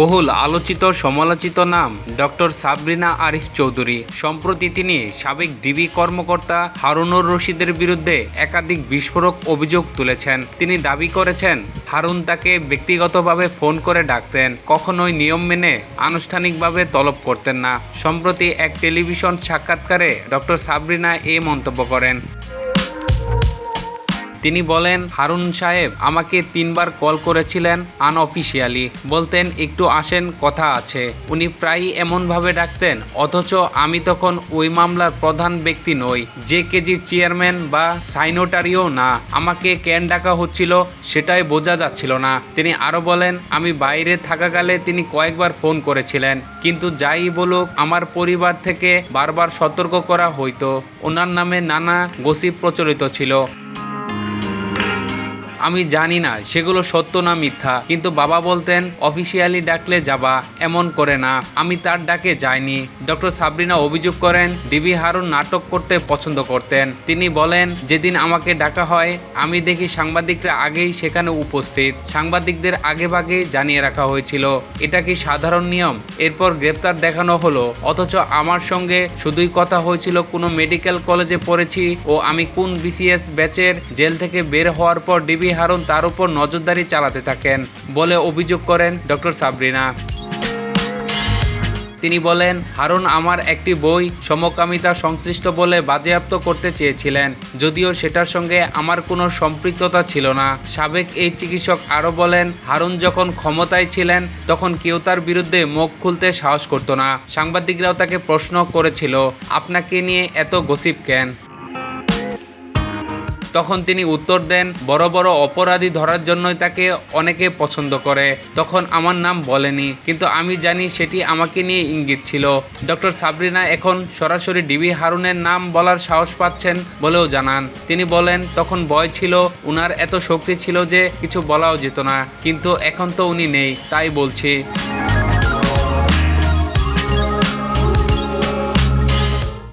বহুল আলোচিত, সমালোচিত নাম ডক্টর সাবরিনা আরিফ চৌধুরী। সম্প্রতি তিনি সাবেক ডিবি কর্মকর্তা হারুনুর রশিদের বিরুদ্ধে একাধিক বিস্ফোরক অভিযোগ তুলেছেন। তিনি দাবি করেছেন, হারুন তাকে ব্যক্তিগতভাবে ফোন করে ডাকতেন, কখনোই নিয়ম মেনে আনুষ্ঠানিকভাবে তলব করতেন না। সম্প্রতি এক টেলিভিশন সাক্ষাৎকারে ডক্টর সাবরিনা এ মন্তব্য করেন। তিনি বলেন, হারুন সাহেব আমাকে তিনবার কল করেছিলেন আনঅফিসিয়ালি। বলতেন, একটু আসেন, কথা আছে। উনি প্রায়ই এমনভাবে ডাকতেন, অথচ আমি তখন ওই মামলার প্রধান ব্যক্তি নই, যে কেজির চেয়ারম্যান বা সাইনোটারিও না। আমাকে কেন ডাকা হচ্ছিল সেটাই বোঝা যাচ্ছিল না। তিনি আরও বলেন, আমি বাইরে থাকাকালে তিনি কয়েকবার ফোন করেছিলেন, কিন্তু যাই বলুক, আমার পরিবার থেকে বারবার সতর্ক করা হইতো। ওনার নামে নানা গসিপ প্রচলিত ছিল। আমি জানি না, সেগুলো সত্য না মিথ্যা। কিন্তু বাবা বলতেন, অফিসিয়ালি ডাকলে যাবা, এমন করে না। আমি তার ডাকে যাইনি। ডক্টর সাবরিনা অভিযোগ করেন, ডিবি হারুন নাটক করতে পছন্দ করতেন। তিনি বলেন, যেদিন আমাকে ডাকা হয়, আমি দেখি সাংবাদিকরা আগেই সেখানে উপস্থিত। সাংবাদিকদের আগে ভাগে জানিয়ে রাখা হয়েছিল। এটা কি সাধারণ নিয়ম? এরপর গ্রেপ্তার দেখানো হলো। অথচ আমার সঙ্গে শুধুই কথা হয়েছিল, কোনো মেডিকেল কলেজে পড়েছি ও আমি কোন বিসিএস ব্যাচের জেল থেকে বের হওয়ার পর ডিবি হারুন তার উপর নজরদারি চালাতে থাকেন বলে অভিযোগ করেন ডক্টর সাবরিনা। তিনি বলেন, হারুন আমার একটি বই সমকামিতা সংশ্লিষ্ট বলে বাজেয়াপ্ত করতে চেয়েছিলেন, যদিও সেটার সঙ্গে আমার কোনো সম্পৃক্ততা ছিল না। সাবেক এই চিকিৎসক আরও বলেন, হারুন যখন ক্ষমতায় ছিলেন, তখন কেউ তার বিরুদ্ধে মুখ খুলতে সাহস করতো না। সাংবাদিকরাও তাকে প্রশ্ন করেছিল, আপনাকে নিয়ে এত গসিপ কেন? তখন তিনি উত্তর দেন, বড় বড় অপরাধী ধরার জন্যই তাকে অনেকে পছন্দ করে। তখন আমার নাম বলেনি, কিন্তু আমি জানি সেটি আমাকে নিয়ে ইঙ্গিত ছিল। ডক্টর সাবরিনা এখন সরাসরি ডিবি হারুনের নাম বলার সাহস পাচ্ছেন বলেও জানান। তিনি বলেন, তখন ভয় ছিল, উনার এত শক্তি ছিল যে কিছু বলাও যেত না, কিন্তু এখন তো উনি নেই, তাই বলছি।